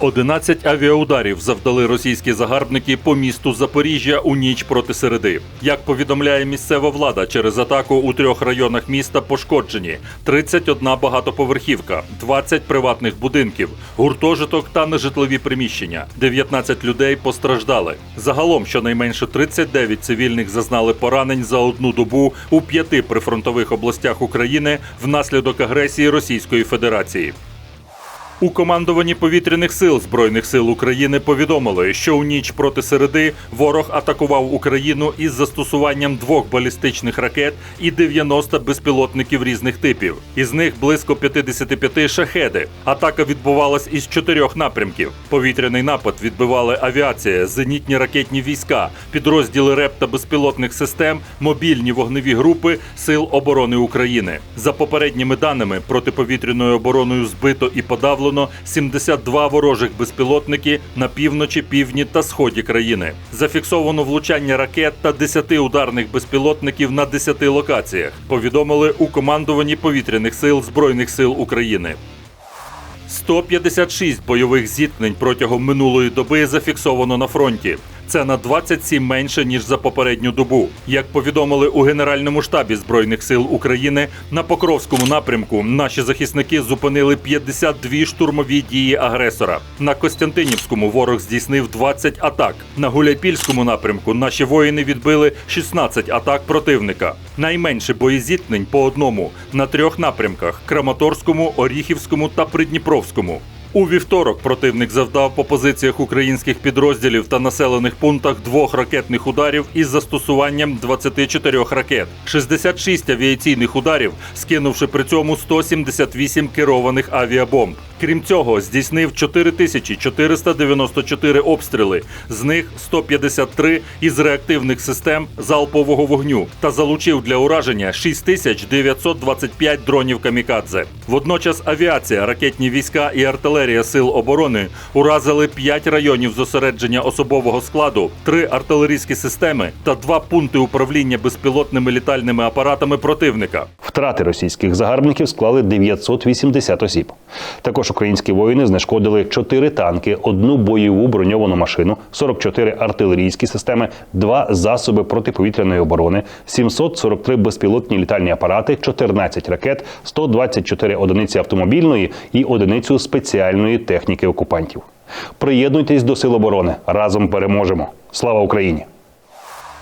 11 авіаударів завдали російські загарбники по місту Запоріжжя у ніч проти середи. Як повідомляє місцева влада, через атаку у трьох районах міста пошкоджені 31 багатоповерхівка, 20 приватних будинків, гуртожиток та нежитлові приміщення. 19 людей постраждали. Загалом щонайменше 39 цивільних зазнали поранень за одну добу у п'яти прифронтових областях України внаслідок агресії Російської Федерації. У командуванні повітряних сил Збройних сил України повідомили, що у ніч проти середи ворог атакував Україну із застосуванням двох балістичних ракет і 90 безпілотників різних типів. Із них близько 55 шахеди. Атака відбувалась із чотирьох напрямків. Повітряний напад відбивали авіація, зенітні ракетні війська, підрозділи РЕП та безпілотних систем, мобільні вогневі групи Сил оборони України. За попередніми даними, протиповітряною обороною збито і подавлено 72 ворожих безпілотники на півночі, півдні та сході країни. Зафіксовано влучання ракет та 10 ударних безпілотників на 10 локаціях. Повідомили у командуванні повітряних сил Збройних сил України. 156 бойових зіткнень протягом минулої доби зафіксовано на фронті. Це на 27 менше ніж за попередню добу. Як повідомили у Генеральному штабі Збройних сил України, на Покровському напрямку наші захисники зупинили 52 штурмові дії агресора. На Костянтинівському ворог здійснив 20 атак. На Гуляйпільському напрямку наші воїни відбили 16 атак противника. Найменше боєзіткнень по одному на трьох напрямках: Краматорському, Оріхівському та Придніпровському. У вівторок противник завдав по позиціях українських підрозділів та населених пунктах двох ракетних ударів із застосуванням 24 ракет, 66 авіаційних ударів, скинувши при цьому 178 керованих авіабомб. Крім цього, здійснив 4494 обстріли, з них 153 із реактивних систем залпового вогню та залучив для ураження 6925 дронів камікадзе. Водночас авіація, ракетні війська і артилерія сил оборони уразили 5 районів зосередження особового складу, 3 артилерійські системи та 2 пункти управління безпілотними літальними апаратами противника. Втрати російських загарбників склали 980 осіб. Також українські воїни знешкодили 4 танки, одну бойову броньовану машину, 44 артилерійські системи, 2 засоби протиповітряної оборони, 743 безпілотні літальні апарати, 14 ракет, 124 одиниці автомобільної і одиницю спеціальної техніки окупантів. Приєднуйтесь до сил оборони. Разом переможемо. Слава Україні!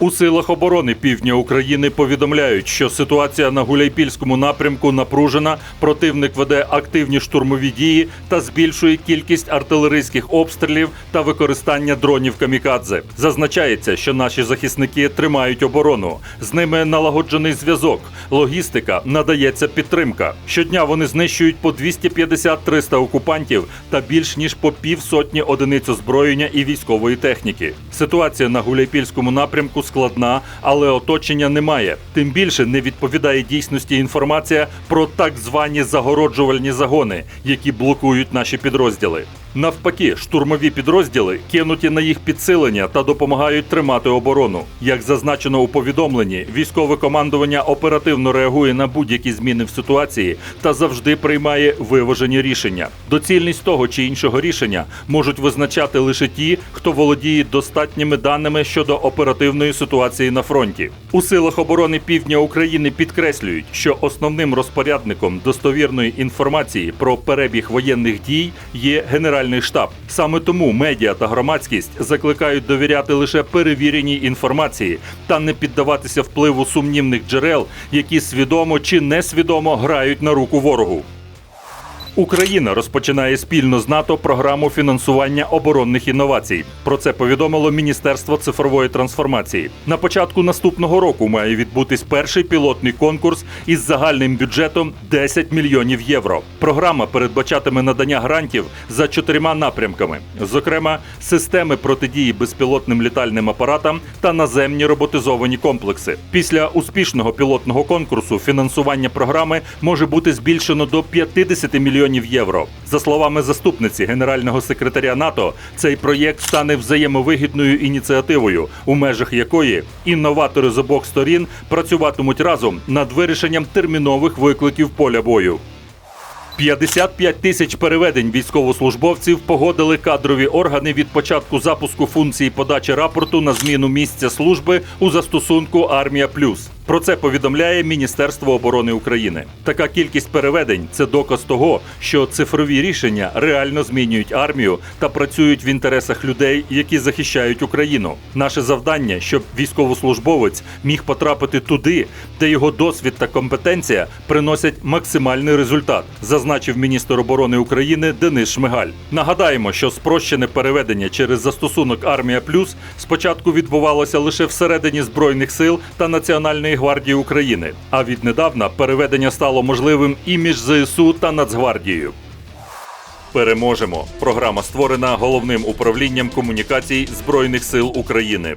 У силах оборони півдня України повідомляють, що ситуація на Гуляйпільському напрямку напружена. Противник веде активні штурмові дії та збільшує кількість артилерійських обстрілів та використання дронів камікадзе. Зазначається, що наші захисники тримають оборону. З ними налагоджений зв'язок, логістика, надається підтримка. Щодня вони знищують по 250-300 окупантів та більш ніж по півсотні одиниць озброєння і військової техніки. Ситуація на Гуляйпільському напрямку складна, але оточення немає. Тим більше не відповідає дійсності інформація про так звані загороджувальні загони, які блокують наші підрозділи. Навпаки, штурмові підрозділи кинуті на їх підсилення та допомагають тримати оборону. Як зазначено у повідомленні, військове командування оперативно реагує на будь-які зміни в ситуації та завжди приймає виважені рішення. Доцільність того чи іншого рішення можуть визначати лише ті, хто володіє достатніми даними щодо оперативної ситуації на фронті. У силах оборони півдня України підкреслюють, що основним розпорядником достовірної інформації про перебіг воєнних дій є Генеральний штаб. Саме тому медіа та громадськість закликають довіряти лише перевіреній інформації та не піддаватися впливу сумнівних джерел, які свідомо чи несвідомо грають на руку ворогу. Україна розпочинає спільно з НАТО програму фінансування оборонних інновацій. Про це повідомило Міністерство цифрової трансформації. На початку наступного року має відбутись перший пілотний конкурс із загальним бюджетом 10 мільйонів євро. Програма передбачатиме надання грантів за чотирма напрямками: зокрема, системи протидії безпілотним літальним апаратам та наземні роботизовані комплекси. Після успішного пілотного конкурсу фінансування програми може бути збільшено до 50 мільйонів євро. За словами заступниці генерального секретаря НАТО, цей проєкт стане взаємовигідною ініціативою, у межах якої інноватори з обох сторін працюватимуть разом над вирішенням термінових викликів поля бою. 55 тисяч переведень військовослужбовців погодили кадрові органи від початку запуску функції подачі рапорту на зміну місця служби у застосунку Армія Плюс. Про це повідомляє Міністерство оборони України. Така кількість переведень це доказ того, що цифрові рішення реально змінюють армію та працюють в інтересах людей, які захищають Україну. Наше завдання, щоб військовослужбовець міг потрапити туди, де його досвід та компетенція приносять максимальний результат, зазначив міністр оборони України Денис Шмигаль. Нагадаємо, що спрощене переведення через застосунок Армія Плюс спочатку відбувалося лише всередині збройних сил та Національної гвардії України. А віднедавна переведення стало можливим і між ЗСУ та Нацгвардією. Переможемо. Програма створена головним управлінням комунікацій Збройних сил України.